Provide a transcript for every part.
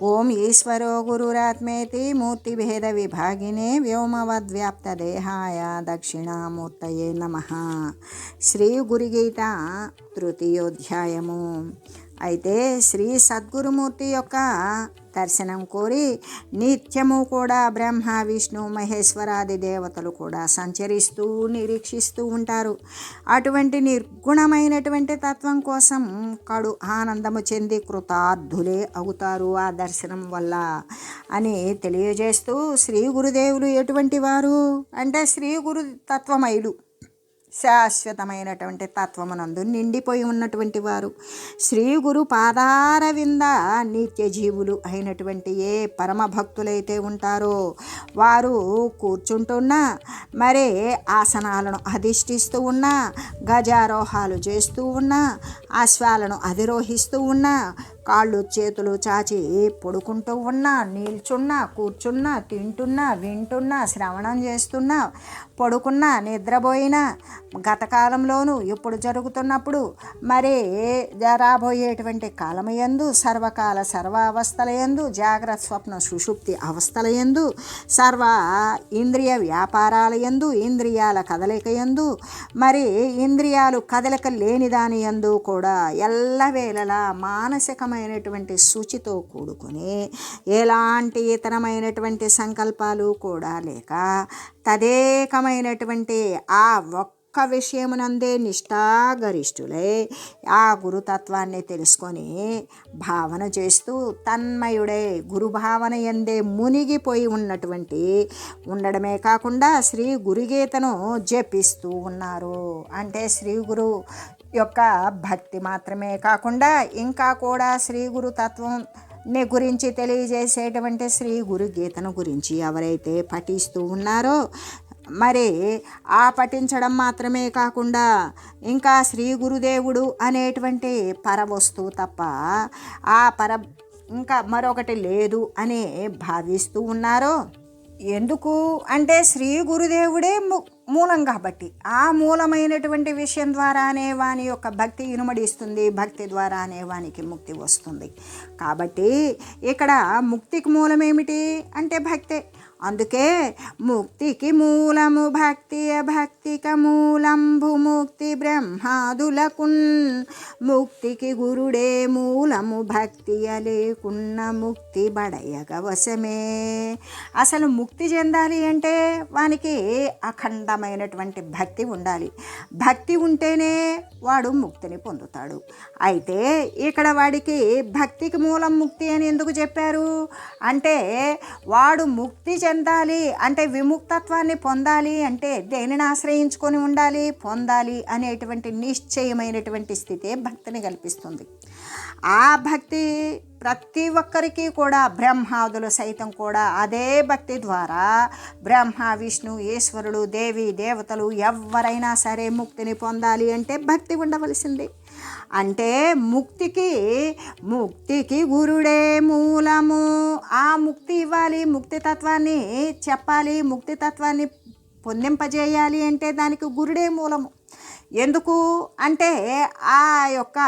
ఓం ఈశ్వరో గురురాత్మేతి మూర్తిభేద విభాగినే వ్యోమవద్వ్యాప్తదేహాయ దక్షిణామూర్తయే నమ శ్రీ గురుగీత తృతీయోధ్యాయము అయితే శ్రీ సద్గురుమూర్తి యొక్క దర్శనం కోరి నిత్యము కూడా బ్రహ్మ విష్ణు మహేశ్వరాది దేవతలు కూడా సంచరిస్తూ నిరీక్షిస్తూ ఉంటారు. అటువంటి నిర్గుణమైనటువంటి తత్వం కోసం కడు ఆనందము చెంది కృతార్థులే అవుతారు ఆ దర్శనం వల్ల అని తెలియజేస్తూ శ్రీ గురుదేవులు ఎటువంటి వారు? అంటే శ్రీ గురు తత్వమైలు. శాశ్వతమైనటువంటి తత్వమునందు నిండిపోయి ఉన్నటువంటి వారు. శ్రీ గురు పాదార వింద నిత్య జీవులు అయినటువంటి ఏ పరమ భక్తులైతే ఉంటారో వారు కూర్చుంటున్నా మరే ఆసనాలను అధిష్ఠిస్తూ ఉన్నా గజారోహాలు చేస్తూ ఉన్నా అశ్వాలను అధిరోహిస్తూ ఉన్నా కాళ్ళు చేతులు చాచి పడుకుంటూ ఉన్నా నిల్చున్నా కూర్చున్నా తింటున్నా వింటున్నా శ్రవణం చేస్తున్నా పడుకున్నా నిద్రపోయినా గతకాలంలోనూ ఇప్పుడు జరుగుతున్నప్పుడు మరి రాబోయేటువంటి కాలమయందు సర్వకాల సర్వ అవస్థల ఎందు జాగ్రత్త స్వప్న సుషుప్తి అవస్థల ఎందు సర్వ ఇంద్రియ వ్యాపారాల ఎందు ఇంద్రియాల కదలిక ఎందు మరి ఇంద్రియాలు కదలిక లేని దాని ఎందు కూడా ఎల్లవేళలా మానసికమైనటువంటి శుచితో కూడుకొని ఎలాంటి ఇతరమైనటువంటి సంకల్పాలు కూడా లేక తదేకమైనటువంటి ఆ ఒక్క విషయమునందే నిష్ఠాగరిష్ఠులై ఆ గురుతత్వాన్ని తెలుసుకొని భావన చేస్తూ తన్మయుడై గురుభావన ఎందే మునిగిపోయి ఉన్నటువంటి ఉండడమే కాకుండా శ్రీ గురుగీతను జపిస్తూ ఉన్నారు. అంటే శ్రీ గురు యొక్క భక్తి మాత్రమే కాకుండా ఇంకా కూడా శ్రీ గురు తత్వం ని గురించి తెలియజేసేటువంటి శ్రీ గురు గీతను గురించి ఎవరైతే పఠిస్తూ ఉన్నారో మరి ఆ పఠించడం మాత్రమే కాకుండా ఇంకా శ్రీ గురుదేవుడు అనేటువంటి పరవస్తువు తప్ప ఆ పర ఇంకా మరొకటి లేదు అని భావిస్తూ ఉన్నారో ఎందుకు? అంటే శ్రీ గురుదేవుడే మూలం కాబట్టి. ఆ మూలమైనటువంటి విషయం ద్వారానే వాని యొక్క భక్తి ఇనుమడిస్తుంది భక్తి ద్వారానే వానికి ముక్తి వస్తుంది. కాబట్టి ఇక్కడ ముక్తికి మూలమేమిటి? అంటే భక్తే. అందుకే ముక్తికి మూలము భక్తి భక్తిక మూలంభు ముక్తి బ్రహ్మాదులకున్. ముక్తికి గురుడే మూలము భక్తి లేకున్న ముక్తి బడయక వశమే. అసలు ముక్తి చెందాలి అంటే వానికి అఖండమైనటువంటి భక్తి ఉండాలి. భక్తి ఉంటేనే వాడు ముక్తిని పొందుతాడు. అయితే ఇక్కడ వాడికి భక్తికి మూలం ముక్తి అని ఎందుకు చెప్పారు? అంటే వాడు ముక్తి చెందాలి అంటే విముక్తత్వాన్ని పొందాలి అంటే దేనిని ఆశ్రయించుకొని ఉండాలి? పొందాలి అనేటువంటి నిశ్చయమైనటువంటి స్థితే భక్తిని కల్పిస్తుంది. ఆ భక్తి ప్రతి ఒక్కరికి కూడా బ్రహ్మాదులు సైతం కూడా అదే భక్తి ద్వారా బ్రహ్మ విష్ణు ఈశ్వరుడు దేవి దేవతలు ఎవరైనా సరే ముక్తిని పొందాలి అంటే భక్తి ఉండవలసింది. అంటే ముక్తికి ముక్తికి గురుడే మూలము. ఆ ముక్తి ఇవ్వాలి ముక్తి తత్వాన్ని చెప్పాలి ముక్తి తత్వాన్ని పొందింపజేయాలి అంటే దానికి గురుడే మూలము. ఎందుకు? అంటే ఆ యొక్క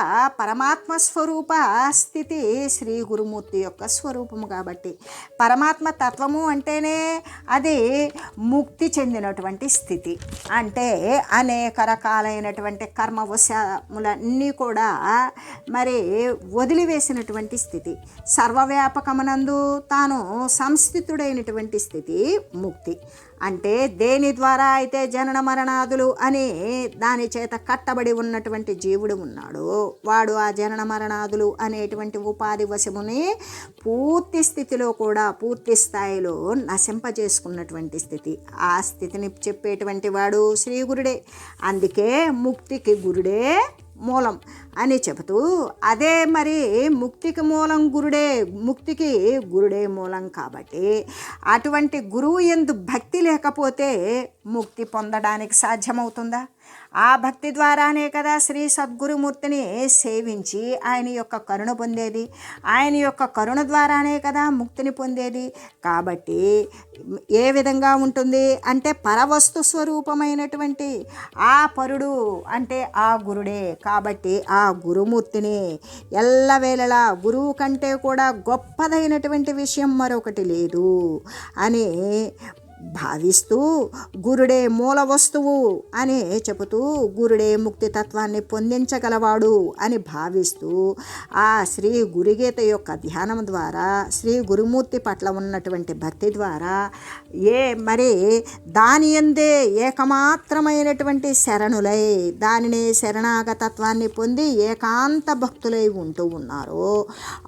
పరమాత్మ స్వరూప స్థితి శ్రీ గురుమూర్తి యొక్క స్వరూపము కాబట్టి. పరమాత్మ తత్వము అంటేనే అది ముక్తి చెందినటువంటి స్థితి. అంటే అనేక రకాలైనటువంటి కర్మవశములన్నీ కూడా మరి వదిలివేసినటువంటి స్థితి. సర్వవ్యాపకమునందు తాను సంస్థితుడైనటువంటి స్థితి ముక్తి. అంటే దేని ద్వారా అయితే జనన మరణాదులు అని దాని చేత కట్టబడి ఉన్నటువంటి జీవుడు ఉన్నాడు వాడు ఆ జనన మరణాదులు అనేటువంటి ఉపాధి వశముని పూర్తి స్థితిలో కూడా పూర్తి స్థాయిలో నశింపజేసుకున్నటువంటి స్థితి. ఆ స్థితిని చెప్పేటువంటి వాడు శ్రీ గురుడే. అందుకే ముక్తికి గురుడే మూలం. అని చెబుతూ అదే మరి ముక్తికి మూలం గురుడే ముక్తికి గురుడే మూలం కాబట్టి అటువంటి గురువు ఎందు భక్తి లేకపోతే ముక్తి పొందడానికి సాధ్యమవుతుందా? ఆ భక్తి ద్వారానే కదా శ్రీ సద్గురుమూర్తిని సేవించి ఆయన యొక్క కరుణ పొందేది. ఆయన యొక్క కరుణ ద్వారానే కదా ముక్తిని పొందేది. కాబట్టి ఏ విధంగా ఉంటుంది అంటే పరవస్తు స్వరూపమైనటువంటి ఆ పరుడు అంటే ఆ గురుడే. కాబట్టి ఆ గురుమూర్తిని. ఎల్లవేళలా గురువు కంటే కూడా గొప్పదైనటువంటి విషయం మరొకటి లేదు. అనే భావిస్తూ గురుడే మూల వస్తువు అని చెబుతూ గురుడే ముక్తి తత్వాన్ని పొందించగలవాడు అని భావిస్తూ ఆ శ్రీ గురుగీత యొక్క ధ్యానం ద్వారా శ్రీ గురుమూర్తి పట్ల ఉన్నటువంటి భక్తి ద్వారా ఏ మరి దాని ఎందే ఏకమాత్రమైనటువంటి శరణులై దానిని శరణాగతత్వాన్ని పొంది ఏకాంత భక్తులై ఉంటూ ఉన్నారో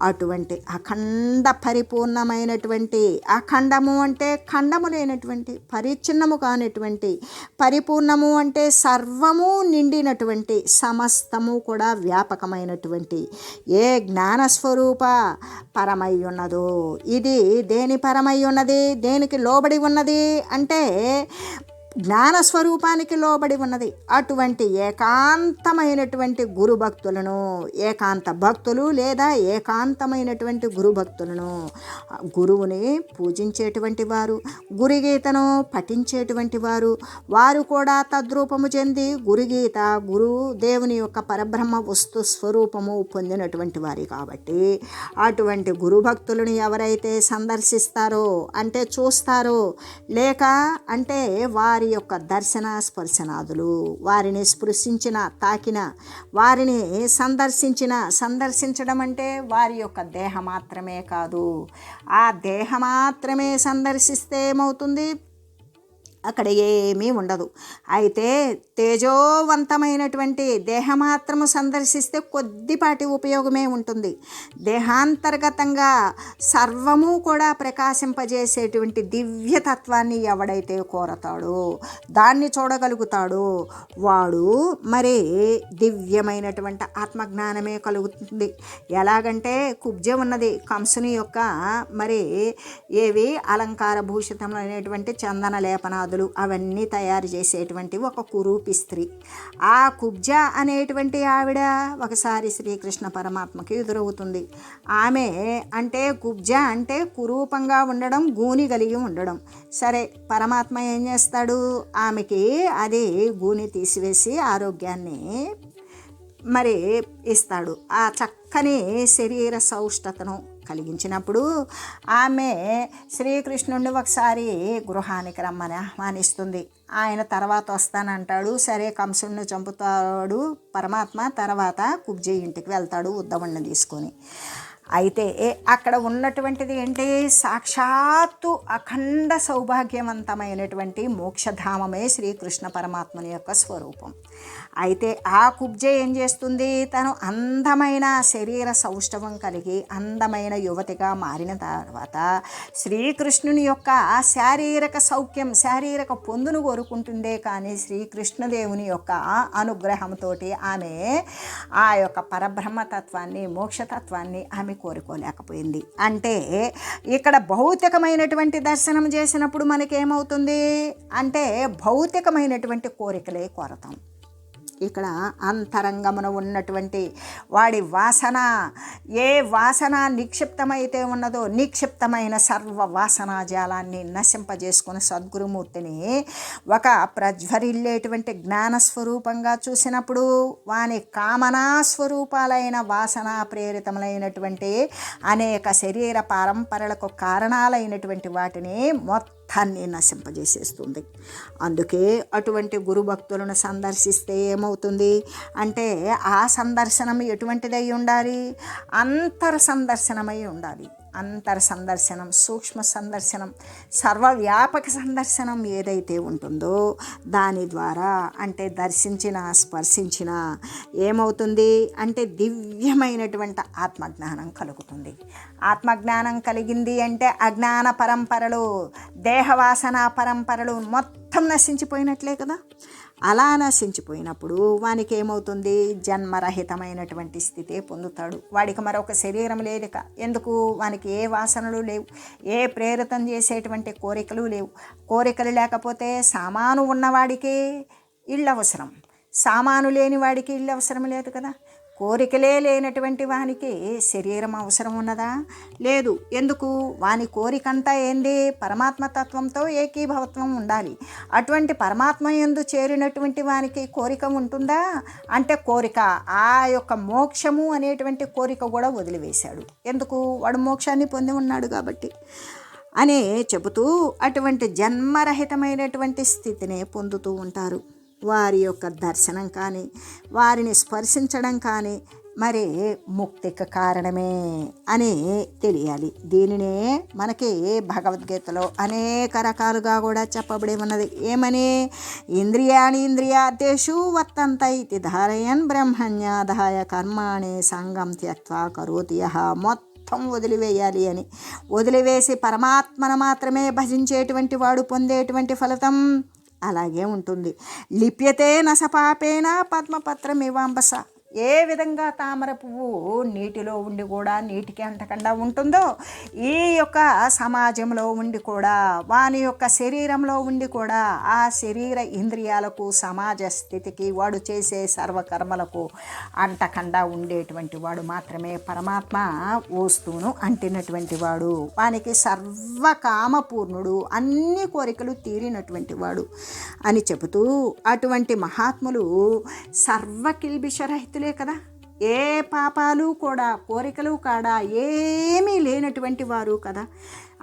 అటువంటి అఖండ పరిపూర్ణమైనటువంటి అఖండము అంటే ఖండము లేనటువంటి పరిచ్ఛిన్నము కానటువంటి పరిపూర్ణము అంటే సర్వము నిండినటువంటి సమస్తము కూడా వ్యాపకమైనటువంటి ఏ జ్ఞానస్వరూప పరమై ఉన్నదో ఇది దేని పరమై ఉన్నది దేనికి లోబడి ఉన్నది? అంటే జ్ఞానస్వరూపానికి లోబడి ఉన్నది. అటువంటి ఏకాంతమైనటువంటి గురు భక్తులను ఏకాంత భక్తులు లేదా ఏకాంతమైనటువంటి గురు భక్తులను గురువుని పూజించేటువంటి వారు గురుగీతను పఠించేటువంటి వారు వారు కూడా తద్రూపము చెంది గురుగీత గురు దేవుని యొక్క పరబ్రహ్మ వస్తు స్వరూపము పొందినటువంటి వారి కాబట్టి అటువంటి గురు భక్తులను ఎవరైతే సందర్శిస్తారో అంటే చూస్తారో లేక అంటే వారి వారి యొక్క దర్శన స్పర్శనాదులు వారిని స్పృశించిన తాకిన వారిని సందర్శించిన సందర్శించడం అంటే వారి యొక్క దేహ మాత్రమే కాదు. ఆ దేహ మాత్రమే సందర్శిస్తే ఏమవుతుంది? అక్కడ ఏమీ ఉండదు. అయితే తేజోవంతమైనటువంటి దేహమాత్రము సందర్శిస్తే కొద్దిపాటి ఉపయోగమే ఉంటుంది. దేహాంతర్గతంగా సర్వము కూడా ప్రకాశింపజేసేటువంటి దివ్యతత్వాన్ని ఎవడైతే కోరతాడో దాన్ని చూడగలుగుతాడో వాడు మరి దివ్యమైనటువంటి ఆత్మజ్ఞానమే కలుగుతుంది. ఎలాగంటే కుబ్జ ఉన్నది కంసుని యొక్క మరి ఏవి అలంకార భూషితములైనటువంటి చందన లేపనాదులు అవన్నీ తయారు చేసేటువంటి ఒక కురూపి స్త్రీ. ఆ కుబ్జ అనేటువంటి ఆవిడ ఒకసారి శ్రీకృష్ణ పరమాత్మకి ఎదురవుతుంది. ఆమె అంటే కుబ్జ అంటే కురూపంగా ఉండడం గూని కలిగి ఉండడం. సరే పరమాత్మ ఏం చేస్తాడు? ఆమెకి అది గూని తీసివేసి ఆరోగ్యాన్ని మరి ఇస్తాడు. ఆ చక్కని శరీర సౌష్టతను కలిగించినప్పుడు ఆమె శ్రీకృష్ణుడిని ఒకసారి గృహానికి రమ్మని ఆహ్వానిస్తుంది. ఆయన తర్వాత వస్తానంటాడు. సరే కంసుడిని చంపుతాడు పరమాత్మ. తర్వాత కుబ్జీ ఇంటికి వెళ్తాడు ఉద్దవుణ్ణి తీసుకొని. అయితే అక్కడ ఉన్నటువంటిది ఏంటి? సాక్షాత్తు అఖండ సౌభాగ్యవంతమైనటువంటి మోక్షధామమే శ్రీకృష్ణ పరమాత్మని యొక్క స్వరూపం. అయితే ఆ కుబ్జ ఏం చేస్తుంది? తను అందమైన శరీర సౌష్ఠవం కలిగి అందమైన యువతిగా మారిన తర్వాత శ్రీకృష్ణుని యొక్క శారీరక సౌఖ్యం శారీరక పొందును కోరుకుంటుందే కానీ శ్రీకృష్ణదేవుని యొక్క అనుగ్రహంతో ఆమె ఆ యొక్క పరబ్రహ్మతత్వాన్ని మోక్షతత్వాన్ని ఆమె కోరుకోలేకపోయింది. అంటే ఇక్కడ భౌతికమైనటువంటి దర్శనం చేసినప్పుడు మనకేమవుతుంది? అంటే భౌతికమైనటువంటి కోరికలే కోరతాం. ఇక్కడ అంతరంగమున ఉన్నటువంటి వాడి వాసన ఏ వాసన నిక్షిప్తమైతే ఉన్నదో నిక్షిప్తమైన సర్వ వాసనా జాలాన్ని నశింపజేసుకుని సద్గురుమూర్తిని ఒక ప్రజ్వరిల్లేటువంటి జ్ఞానస్వరూపంగా చూసినప్పుడు వాని కామనా స్వరూపాలైన వాసన ప్రేరితములైనటువంటి అనేక శరీర పారంపరలకు కారణాలైనటువంటి వాటిని మొత్తం అర్థాన్ని నశింపజేసేస్తుంది. అందుకే అటువంటి గురు భక్తులను సందర్శిస్తే ఏమవుతుంది? అంటే ఆ సందర్శనం ఎటువంటిదై ఉండాలి? అంతర సందర్శనమై ఉండాలి. అంతర్ సందర్శనం సూక్ష్మ సందర్శనం సర్వవ్యాపక సందర్శనం ఏదైతే ఉంటుందో దాని ద్వారా అంటే దర్శించిన స్పర్శించిన ఏమవుతుంది? అంటే దివ్యమైనటువంటి ఆత్మజ్ఞానం కలుగుతుంది. ఆత్మజ్ఞానం కలిగింది అంటే అజ్ఞాన పరంపరలు దేహవాసన పరంపరలు మొత్తం నశించిపోయినట్లే కదా? అలా నశించిపోయినప్పుడు వానికి ఏమవుతుంది జన్మరహితమైనటువంటి స్థితే పొందుతాడు. వాడికి మరొక శరీరం లేదుక. ఎందుకు? వానికి ఏ వాసనలు లేవు. ఏ ప్రేరితం చేసేటువంటి కోరికలు లేవు. కోరికలు లేకపోతే సామాను ఉన్నవాడికి ఇళ్ళు అవసరం సామాను లేని వాడికి ఇల్లు అవసరం లేదు కదా. కోరికలే లేనటువంటి వానికి శరీరం అవసరం ఉన్నదా? లేదు. ఎందుకు? వాని కోరికంతా ఏంది? పరమాత్మ తత్వంతో ఏకీభవత్వం ఉండాలి. అటువంటి పరమాత్మ ఎందు చేరినటువంటి వానికి కోరిక ఉంటుందా? అంటే కోరిక ఆ యొక్క మోక్షము అనేటువంటి కోరిక కూడా వదిలివేశాడు. ఎందుకు? వాడు మోక్షాన్ని పొంది ఉన్నాడు కాబట్టి. అని చెబుతూ అటువంటి జన్మరహితమైనటువంటి స్థితిని పొందుతూ ఉంటారు. వారి యొక్క దర్శనం కానీ వారిని స్పర్శించడం కానీ మరి ముక్తికి కారణమే అని తెలియాలి. దీనినే మనకి భగవద్గీతలో అనేక రకాలుగా కూడా చెప్పబడి ఉన్నది. ఏమని? ఇంద్రియాణి ఇంద్రియార్థేషు వర్తంత ఇది ధారయన్ బ్రహ్మణ్యాదాయ కర్మాణి సంగం త్యక్వా కరోతి మొత్తం వదిలివేయాలి అని. వదిలివేసి పరమాత్మను మాత్రమే భజించేటువంటి వాడు పొందేటువంటి ఫలితం అలాగే ఉంటుంది. లిప్యతే నసపాపేన పద్మపత్రం ఇవాంబస ఏ విధంగా తామర పువ్వు నీటిలో ఉండి కూడా నీటికి అంటకుండా ఉంటుందో ఈ యొక్క సమాజంలో ఉండి కూడా వాని యొక్క శరీరంలో ఉండి కూడా ఆ శరీర ఇంద్రియాలకు సమాజ స్థితికి వాడు చేసే సర్వకర్మలకు అంటకుండా ఉండేటువంటి వాడు మాత్రమే పరమాత్మ వస్తువును అంటినటువంటి వాడు. వానికి సర్వకామపూర్ణుడు అన్ని కోరికలు తీరినటువంటి వాడు అని చెబుతూ అటువంటి మహాత్ములు సర్వకిల్బిషరహితులు కదా. ఏ పాపాలు కూడా కోరికలు కాడా ఏమీ లేనటువంటి వారు కదా.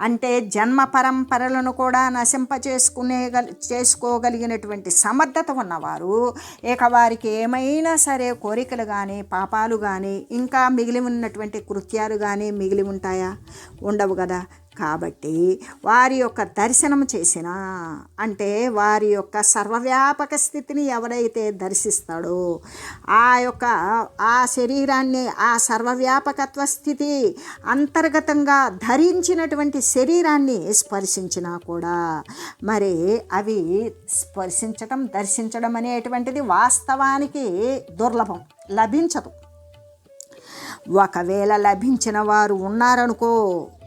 అంటే జన్మ పరంపరలను కూడా నశింపచేసుకునే చేసుకోగలిగినటువంటి సమర్థత ఉన్నవారు ఇక వారికి ఏమైనా సరే కోరికలు కానీ పాపాలు కానీ ఇంకా మిగిలి ఉన్నటువంటి కృత్యాలు కానీ మిగిలి ఉంటాయా? ఉండవు కదా. కాబట్టి వారి యొక్క దర్శనం చేసిన అంటే వారి యొక్క సర్వవ్యాపక స్థితిని ఎవరైతే దర్శిస్తాడో ఆ యొక్క ఆ శరీరాన్ని ఆ సర్వవ్యాపకత్వ స్థితి అంతర్గతంగా ధరించినటువంటి శరీరాన్ని స్పర్శించినా కూడా మరి అవి స్పర్శించటం దర్శించడం అనేటువంటిది వాస్తవానికి దుర్లభం లభించదు. ఒకవేళ లభించిన వారు ఉన్నారనుకో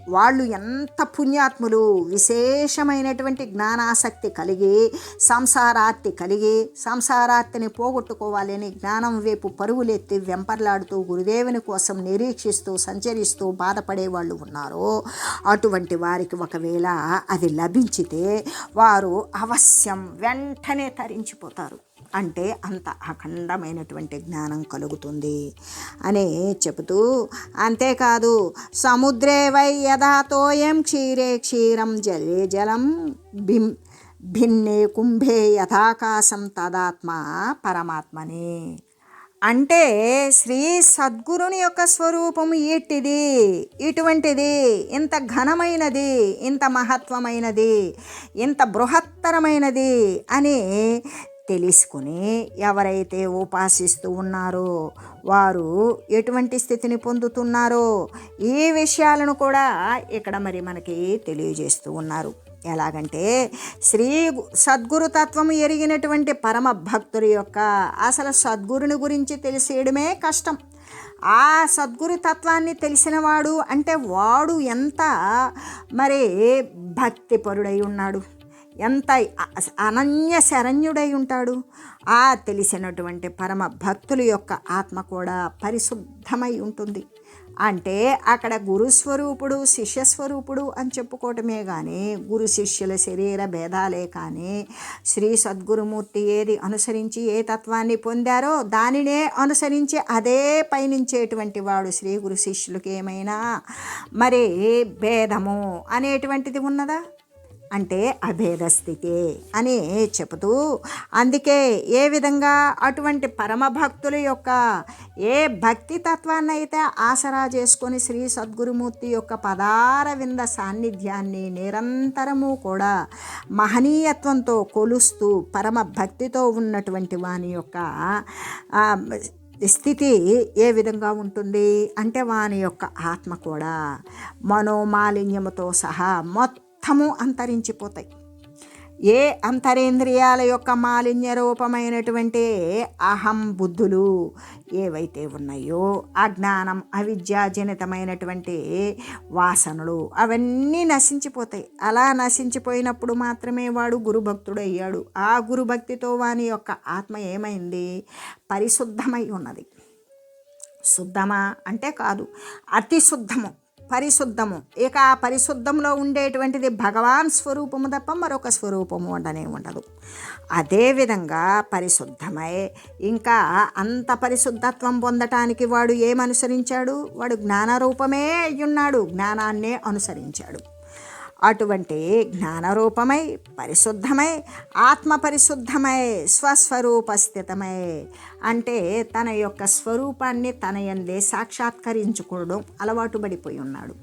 వాళ్ళు ఎంత పుణ్యాత్ములు విశేషమైనటువంటి జ్ఞానాసక్తి కలిగి సంసారాత్తి కలిగి సంసారార్తిని పోగొట్టుకోవాలని జ్ఞానం వైపు పరుగులెత్తి వెంపర్లాడుతూ గురుదేవుని కోసం నిరీక్షిస్తూ సంచరిస్తూ బాధపడే వాళ్ళు ఉన్నారో అటువంటి వారికి ఒకవేళ అది లభించితే వారు అవశ్యం వెంటనే తరించిపోతారు. అంటే అంత అఖండమైనటువంటి జ్ఞానం కలుగుతుంది అని చెబుతూ అంతేకాదు సముద్రే వై యథాతోయం క్షీరే క్షీరం జలే జలం బిం భిన్నే కుంభే యథాకాశం తదాత్మ పరమాత్మనే. అంటే శ్రీ సద్గురుని యొక్క స్వరూపం ఇట్టిది ఇటువంటిది ఇంత ఘనమైనది ఇంత మహత్వమైనది ఇంత బృహత్తరమైనది అని తెలుసుకుని ఎవరైతే ఉపాసిస్తూ ఉన్నారో వారు ఎటువంటి స్థితిని పొందుతున్నారో ఈ విషయాలను కూడా ఇక్కడ మరి మనకి తెలియజేస్తూ ఉన్నారు. ఎలాగంటే శ్రీ సద్గురు తత్వము ఎరిగినటువంటి పరమ భక్తుడి యొక్క అసలు సద్గురుని గురించి తెలిసేయడమే కష్టం. ఆ సద్గురు తత్వాన్ని తెలిసినవాడు అంటే వాడు ఎంత మరి భక్తిపరుడై ఉన్నాడు. ఎంత అనన్య శరణ్యుడై ఉంటాడు? ఆ తెలిసినటువంటి పరమ భక్తుల యొక్క ఆత్మ కూడా పరిశుద్ధమై ఉంటుంది. అంటే అక్కడ గురుస్వరూపుడు శిష్యస్వరూపుడు అని చెప్పుకోవటమే కానీ గురు శిష్యుల శరీర భేదాలే కానీ శ్రీ సద్గురుమూర్తి ఏది అనుసరించి ఏ తత్వాన్ని పొందారో దానినే అనుసరించి అదే పయనించేటువంటి వాడు శ్రీ గురు శిష్యులకి ఏమైనా? మరి భేదము అనేటువంటిది ఉన్నదా? అంటే అభేద స్థితి అని చెబుతూ అందుకే ఏ విధంగా అటువంటి పరమభక్తుల యొక్క ఏ భక్తి తత్వాన్ని అయితే ఆసరా చేసుకొని శ్రీ సద్గురుమూర్తి యొక్క పదార వింద సాన్నిధ్యాన్ని నిరంతరము కూడా మహనీయత్వంతో కొలుస్తూ పరమ భక్తితో ఉన్నటువంటి వాని యొక్క స్థితి ఏ విధంగా ఉంటుంది అంటే వాని యొక్క ఆత్మ కూడా మనోమాలిన్యముతో సహా మొత్తం మొత్తము అంతరించిపోతాయి. ఏ అంతరేంద్రియాల యొక్క మాలిన్య రూపమైనటువంటి అహం బుద్ధులు ఏవైతే ఉన్నాయో అజ్ఞానం అవిద్యాజనితమైనటువంటి వాసనలు అవన్నీ నశించిపోతాయి. అలా నశించిపోయినప్పుడు మాత్రమే వాడు గురుభక్తుడు అయ్యాడు ఆ గురుభక్తితో వాని యొక్క ఆత్మ ఏమైంది? పరిశుద్ధమై ఉన్నది. శుద్ధమా అంటే కాదు అతి శుద్ధము పరిశుద్ధము. ఇక ఆ పరిశుద్ధంలో ఉండేటువంటిది భగవాన్ స్వరూపము తప్ప మరొక స్వరూపము ఉండనే ఉండదు. అదేవిధంగా పరిశుద్ధమై. ఇంకా అంత పరిశుద్ధత్వం పొందటానికి వాడు ఏమనుసరించాడు? వాడు జ్ఞానరూపమే అయ్యున్నాడు. జ్ఞానాన్నే అనుసరించాడు. అటువంటి జ్ఞానరూపమై పరిశుద్ధమై ఆత్మ పరిశుద్ధమై స్వస్వరూపస్థితమై అంటే తన యొక్క స్వరూపాన్ని తన ఎందే సాక్షాత్కరించుకోవడం అలవాటు పడిపోయి ఉన్నాడు.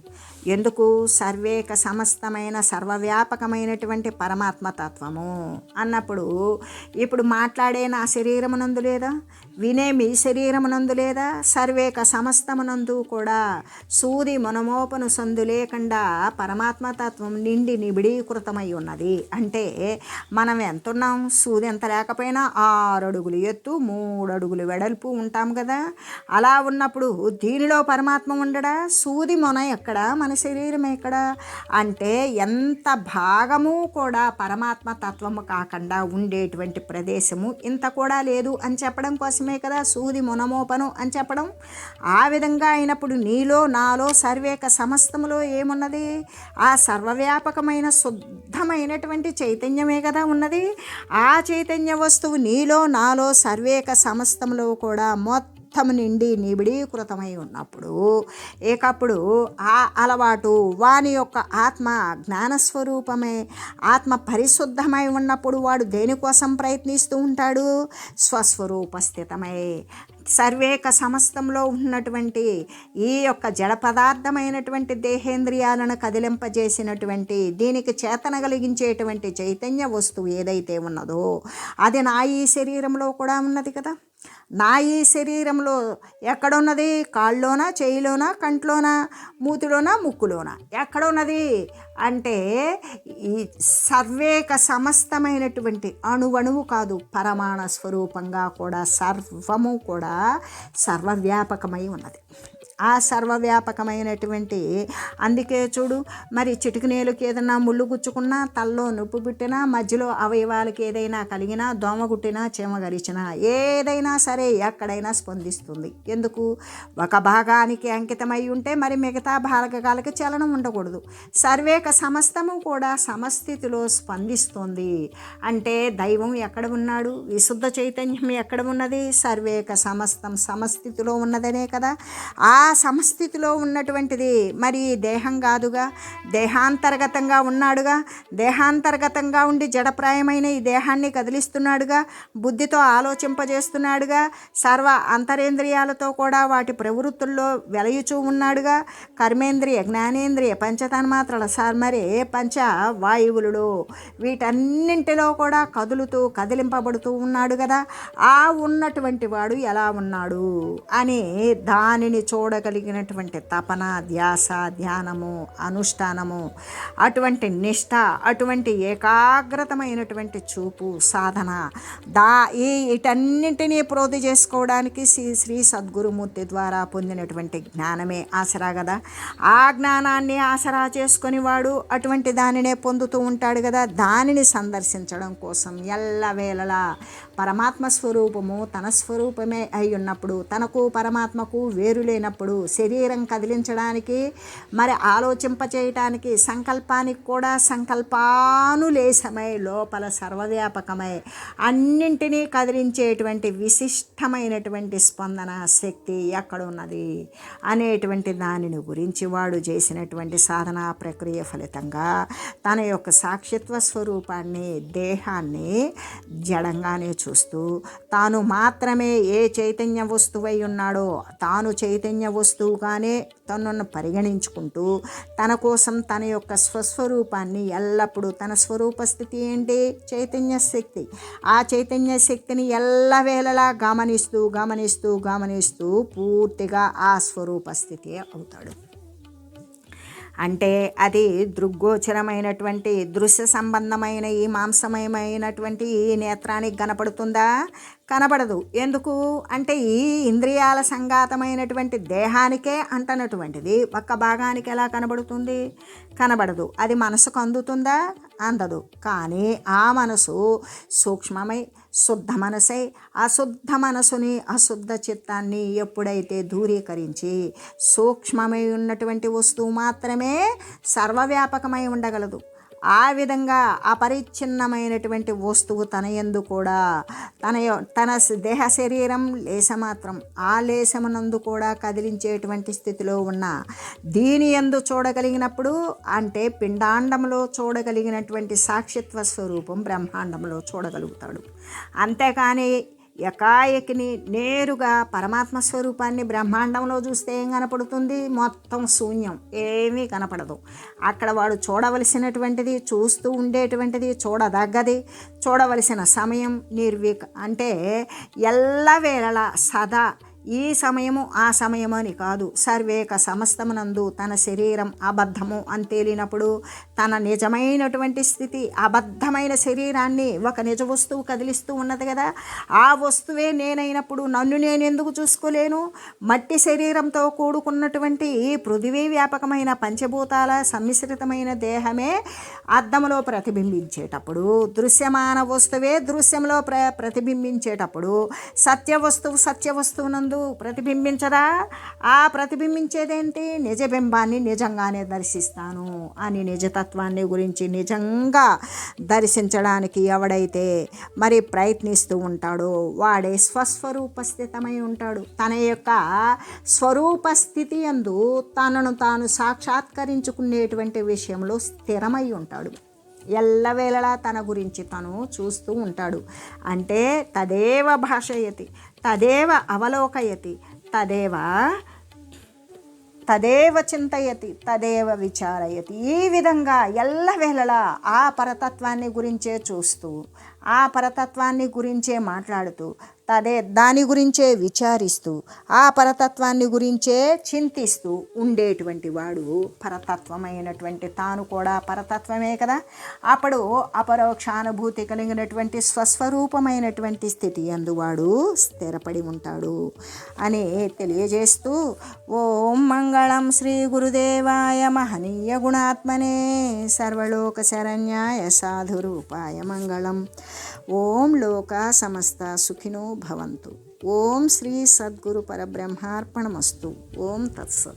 ఎందుకు? సర్వేక సమస్తమైన సర్వవ్యాపకమైనటువంటి పరమాత్మతత్వము. అన్నప్పుడు ఇప్పుడు మాట్లాడే నా శరీరమునందు లేదా? వినే మీ శరీరమునందు లేదా? సర్వేక సమస్తమునందు కూడా సూది మనమోపను సందు లేకుండా పరమాత్మతత్వం నిండి నిబిడీకృతమై ఉన్నది. అంటే మనం ఎంతున్నాం? సూది ఎంత లేకపోయినా ఆరు అడుగులు ఎత్తు మూడు అడుగులు వెడల్పు ఉంటాం కదా? అలా ఉన్నప్పుడు దీనిలో పరమాత్మ ఉండడా? సూది మొన ఎక్కడ? మన శరీరం ఎక్కడ అంటే ఎంత భాగము కూడా పరమాత్మ తత్వము కాకుండా ఉండేటువంటి ప్రదేశము ఇంత కూడా లేదు అని చెప్పడం కోసమే కదా సూది మునమోపను అని చెప్పడం? ఆ విధంగా అయినప్పుడు నీలో నాలో సర్వేక సమస్తములో ఏమున్నది? ఆ సర్వవ్యాపకమైన శుద్ధమైనటువంటి చైతన్యమే కదా ఉన్నది? ఆ చైతన్య వస్తువు నీలో నాలో సర్వేక సమస్తంలో కూడా మొత్తం నిండి నిబిడీకృతమై ఉన్నప్పుడు ఏకప్పుడు ఆ అలవాటు వాని యొక్క ఆత్మ జ్ఞానస్వరూపమే ఆత్మ పరిశుద్ధమై ఉన్నప్పుడు వాడు దేనికోసం ప్రయత్నిస్తూ ఉంటాడు? స్వస్వరూప స్థితమై. సర్వేక సమస్తంలో ఉన్నటువంటి ఈ యొక్క జడ పదార్థమైనటువంటి దేహేంద్రియాలను కదిలింపజేసినటువంటి దీనికి చేతన కలిగించేటువంటి చైతన్య వస్తువు ఏదైతే ఉన్నదో అది నా ఈ శరీరంలో కూడా ఉన్నది కదా? నా ఈ శరీరంలో ఎక్కడున్నది? కాళ్ళలోనా చేయిలోనా కంట్లోనా మూతిలోనా ముక్కులోనా? ఎక్కడున్నది? అంటే ఈ సర్వేక సమస్తమైనటువంటి అణువణువు కాదు పరమాణ స్వరూపంగా కూడా సర్వము కూడా సర్వవ్యాపకమై ఉన్నది. ఆ సర్వవ్యాపకమైనటువంటి అందుకే చూడు మరి చిటికనేలుకి ఏదైనా ముళ్ళు గుచ్చుకున్నా తల్లో నొప్పి పుట్టినా మధ్యలో అవయవాలకి ఏదైనా కలిగినా దోమ కుట్టినా చీమ గరిచినా ఏదైనా సరే ఎక్కడైనా స్పందిస్తుంది. ఎందుకు? ఒక భాగానికి అంకితమై ఉంటే మరి మిగతా భాగాలకి చలనం ఉండకూడదు. సర్వేక సమస్తము కూడా సమస్థితిలో స్పందిస్తుంది. అంటే దైవం ఎక్కడ ఉన్నాడు? విశుద్ధ చైతన్యం ఎక్కడ ఉన్నది? సర్వేక సమస్తం సమస్థితిలో ఉన్నదనే కదా. ఆ ఆ సమస్థితిలో ఉన్నటువంటిది. మరి దేహం కాదుగా? దేహాంతర్గతంగా ఉన్నాడుగా? దేహాంతర్గతంగా ఉండి జడప్రాయమైన ఈ దేహాన్ని కదిలిస్తున్నాడుగా? బుద్ధితో ఆలోచింపజేస్తున్నాడుగా? సర్వ అంతరేంద్రియాలతో కూడా వాటి ప్రవృత్తుల్లో వెలయుచూ ఉన్నాడుగా? కర్మేంద్రియ జ్ఞానేంద్రియ పంచతన్మాత్రల మరి పంచ వాయువులలో వీటన్నింటిలో కూడా కదులుతూ కదిలింపబడుతూ ఉన్నాడు కదా ఆ ఉన్నటువంటి వాడు ఎలా ఉన్నాడు? అని దానిని చూడ చూడగలిగినటువంటి తపన ధ్యాస ధ్యానము అనుష్ఠానము అటువంటి నిష్ఠ అటువంటి ఏకాగ్రతమైనటువంటి చూపు సాధన దా ఈ వీటన్నింటినీ ప్రోధి చేసుకోవడానికి శ్రీ శ్రీ సద్గురుమూర్తి ద్వారా పొందినటువంటి జ్ఞానమే ఆసరా కదా ఆ జ్ఞానాన్ని ఆసరా చేసుకుని వాడు అటువంటి దానినే పొందుతూ ఉంటాడు కదా దానిని సందర్శించడం కోసం ఎల్లవేళలా పరమాత్మ స్వరూపము తన స్వరూపమే అయి ఉన్నప్పుడు తనకు పరమాత్మకు వేరు లేనప్పుడు శరీరం కదిలించడానికి మరి ఆలోచింపచేయటానికి సంకల్పానికి కూడా సంకల్పానులేశమై లోపల సర్వవ్యాపకమై అన్నింటినీ కదిలించేటువంటి విశిష్టమైనటువంటి స్పందన శక్తి ఎక్కడున్నది అనేటువంటి దానిని గురించి వాడు చేసినటువంటి సాధనా ప్రక్రియ ఫలితంగా తన యొక్క సాక్షిత్వ స్వరూపాన్ని దేహాన్ని జడంగానే చూస్తూ తాను మాత్రమే ఏ చైతన్య వస్తువై ఉన్నాడో తాను చైతన్య వస్తువుగానే తనను పరిగణించుకుంటూ తన కోసం తన యొక్క స్వస్వరూపాన్ని ఎల్లప్పుడూ తన స్వరూప స్థితి ఏంటి? చైతన్య శక్తి. ఆ చైతన్య శక్తిని ఎల్లవేళలా గమనిస్తూ గమనిస్తూ గమనిస్తూ పూర్తిగా ఆ స్వరూప స్థితి అవుతాడు. అంటే అది దృగ్గోచరమైనటువంటి దృశ్య సంబంధమైన ఈ మాంసమయమైనటువంటి ఈ నేత్రానికి కనపడుతుందా? కనపడదు. ఎందుకు? అంటే ఈ ఇంద్రియాల సంఘాతమైనటువంటి దేహానికే అంటనటువంటిది. ఒక్క భాగానికి ఎలా కనబడుతుంది? కనబడదు. అది మనసుకు అందుతుందా? అందదు. కానీ ఆ మనసు సూక్ష్మమై శుద్ధ మనసై అశుద్ధ మనసుని అశుద్ధ చిత్తాన్ని ఎప్పుడైతే దూరీకరించి సూక్ష్మమై ఉన్నటువంటి వస్తువు మాత్రమే సర్వవ్యాపకమై ఉండగలదు. ఆ విధంగా అపరిచ్ఛిన్నమైనటువంటి వస్తువు తన ఎందు కూడా తన తన దేహ శరీరం లేసమాత్రం ఆ లేసమునందు కూడా కదిలించేటువంటి స్థితిలో ఉన్న దీని ఎందు చూడగలిగినప్పుడు అంటే పిండాండంలో చూడగలిగినటువంటి సాక్షిత్వ స్వరూపం బ్రహ్మాండంలో చూడగలుగుతాడు. అంతేకాని ఎకాయకిని నేరుగా పరమాత్మ స్వరూపాన్ని బ్రహ్మాండంలో చూస్తే ఏం కనపడుతుంది? మొత్తం శూన్యం. ఏమీ కనపడదు. అక్కడ వాడు చూడవలసినటువంటిది చూస్తూ ఉండేటువంటిది చూడదగ్గది. చూడవలసిన సమయం నిర్వీక్ అంటే ఎల్లవేళలా సదా ఈ సమయము ఆ సమయము అని కాదు. సర్వేక సమస్తమునందు తన శరీరం అబద్ధము అని తేలినప్పుడు తన నిజమైనటువంటి స్థితి అబద్ధమైన శరీరాన్ని ఒక నిజ వస్తువు కదిలిస్తూ ఉన్నది కదా. ఆ వస్తువే నేనైనప్పుడు నన్ను నేను ఎందుకు చూసుకోలేను? మట్టి శరీరంతో కూడుకున్నటువంటి ఈ పృథివీ వ్యాపకమైన పంచభూతాల సమ్మిశ్రితమైన దేహమే అద్దంలో ప్రతిబింబించేటప్పుడు దృశ్యమాన వస్తువే దృశ్యంలో ప్ర ప్రతిబింబించేటప్పుడు సత్య వస్తువు సత్య వస్తువునందు ప్రతిబింబించదా? ఆ ప్రతిబింబించేదేంటి? నిజబింబాన్ని నిజంగానే దర్శిస్తాను అని తత్వాన్ని గురించి నిజంగా దర్శించడానికి ఎవడైతే మరి ప్రయత్నిస్తూ ఉంటాడో వాడే స్వస్వరూప స్థితమై ఉంటాడు. తన యొక్క స్వరూప స్థితి యందు తనను తాను సాక్షాత్కరించుకునేటువంటి విషయంలో స్థిరమై ఉంటాడు. ఎల్లవేళలా తన గురించి తను చూస్తూ ఉంటాడు. అంటే తదేవ భాషయతి తదేవ అవలోకయతి తదేవ తదేవ చింతయతి తదేవ విచారయతి. ఈ విధంగా ఎల్లవేళలా ఆ పరతత్వాన్ని గురించే చూస్తూ ఆ పరతత్వాన్ని గురించే మాట్లాడుతూ తదే దాని గురించే విచారిస్తూ ఆ పరతత్వాన్ని గురించే చింతిస్తూ ఉండేటువంటి వాడు పరతత్వమైనటువంటి తాను కూడా పరతత్వమే కదా. అప్పుడు అపరోక్షానుభూతి కలిగినటువంటి స్వస్వరూపమైనటువంటి స్థితి అందువాడు స్థిరపడి ఉంటాడు అని తెలియజేస్తూ ఓం మంగళం శ్రీ గురుదేవాయ మహనీయ గుణాత్మనే సర్వలోక శరణ్యాయ సాధురూపాయ మంగళం. ఓం లోక సమస్త సుఖినో భవంతు. ఓం శ్రీ సద్గురు పరబ్రహ్మార్పణమస్తు. ఓం తత్సత్.